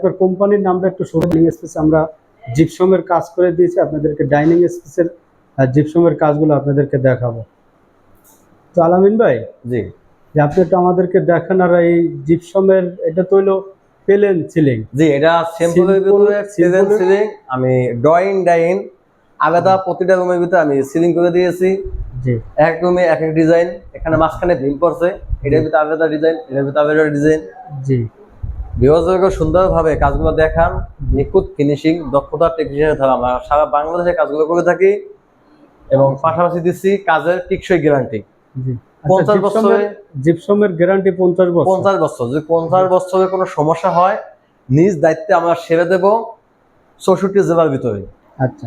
আপনার কোম্পানির নামটা একটু শুরু স্পেস আমরা জিপসমের কাজ করে দিয়েছি আপনাদেরকে ডাইনিং স্পেসের জিপসমের কাজগুলো আপনাদেরকে দেখাবো। তো আলামিন ভাই জি। যে আপনি একটু আমাদেরকে দেখান আর এই জিপসমের এটা তো হইল পেলেন সিলিং জি এটা সিম্পলের ভিতরে সিলিং আমি ড্রয়িং ডাইন আলাদা প্রতিটা রুমের ভিতরে আমি সিলিং করে দিয়েছি। জি। এক রুমে এক এক ডিজাইন এখানে মাঝখানে ভিম পড়ছে। এটার ভিতরে আলাদা ডিজাইন এটার ভিতরে আলাদা ডিজাইন জি। বিভাজকে সুন্দরভাবে কাজগুলো দেখান নিখুঁত ফিনিশিং দক্ষতা টেকনিশিয়ান থাকা আমরা সারা বাংলাদেশে কাজগুলো করে থাকি এবং পাশাপাশি দিচ্ছি কাজের টিকসই গ্যারান্টি পঞ্চাশ আচ্ছা, বছরে জিপসমের- গ্যারান্টি পঞ্চাশ বছর। পঞ্চাশ বছর। যদি পঞ্চাশ বছরের কোনো সমস্যা হয় নিজ দায়িত্বে আমরা সেরে দেব চৌষট্টি জেলার ভিতরে। আচ্ছা।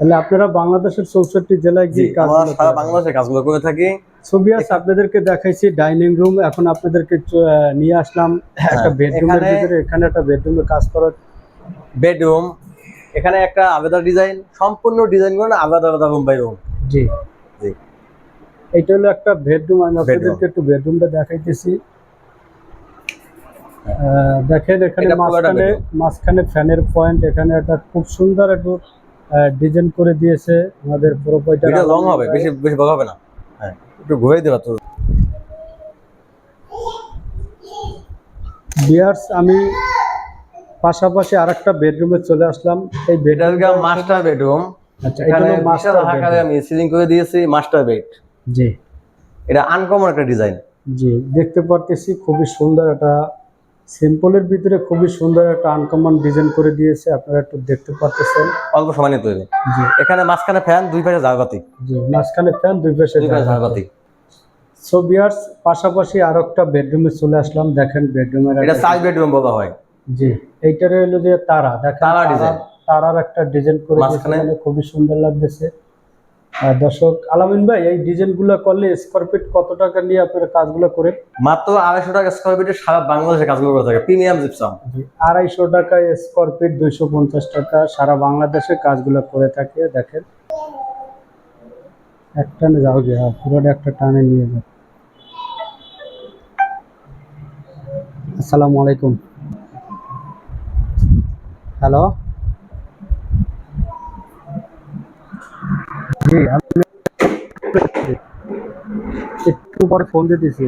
তাহলে আপনারা বাংলাদেশের চৌষট্টি জেলায় গিয়ে আমরা সারা বাংলাদেশে কাজগুলো করে থাকি। ছবি আছে আপনাদেরকে দেখাইছি ডাইনিং রুম এখন আপনাদেরকে নিয়ে আসলাম একটা বেডরুমের হ্যাঁ, এখানে- ভিতরে এখানে একটা বেডরুমে কাজ করার বেডরুম এখানে একটা আলাদা ডিজাইন সম্পূর্ণ ডিজাইন করে আলাদা আলাদা রুম বাই রুম জি। জি। এটা হলো একটা বেডরুম আমি. আপনাদেরকে একটু বেডরুমটা দেখাইতেছি। দেখেন এখানে মাঝখানে মাঝখানে ফ্যানের পয়েন্ট এখানে একটা খুব সুন্দর একটু ডিজাইন করে দিয়েছে আমাদের ভিডিও লং হবে বেশি বেশি বড় হবে না। হ্যাঁ একটু ঘুরে দেবা তো বিয়ার্স আমি পাশাপাশি আরেকটা বেডরুমে চলে আসলাম। এই বেডরুম মাস্টার বেডরুম আচ্ছা এখানে মাস্টার আকারে আমি সিলিং করে দিয়েছি মাস্টার বেড জি। এটা আনকমন একটা ডিজাইন জি দেখতে পারতেছি খুবই সুন্দর একটা সিম্পলের ভিতরে খুবই সুন্দর একটা আনকমন ডিজাইন করে দিয়েছে আপনারা একটু দেখতে পারতেছেন। অল্প সময় তৈরি। জি। এখানে মাঝখানে ফ্যান দুই পাশে জালবাতি জি মাঝখানে ফ্যান দুই পাশে পাশে সো বিয়ার্স পাশাপাশি আরও একটা বেডরুমে চলে আসলাম দেখেন বেডরুমের এটা সাইড বেডরুম বলা হয়। জি এইটার হলো যে তারা দেখেন তারা ডিজাইন তারার একটা ডিজাইন করে মাঝখানে- মানে খুবই সুন্দর লাগতেছে। দর্শক আলামিন ভাই এই ডিজাইনগুলো করলে স্কোয়ার ফিট কত টাকা নিয়ে আপনারা কাজগুলো করেন? মাত্র আড়াইশো টাকা স্কোয়ার ফিটে সারা বাংলাদেশে কাজগুলো করে থাকে প্রিমিয়াম জিপসাম আড়াইশো টাকা স্কোয়ার ফিট দুইশো পঞ্চাশ টাকা সারা বাংলাদেশে কাজগুলো করে থাকে দেখেন। এক টানে যাও গে হ্যাঁ, পুরোটা একটা টানে নিয়ে যাও। আসসালামু আলাইকুম। হ্যালো? একটু পরে ফোন দিতেছি।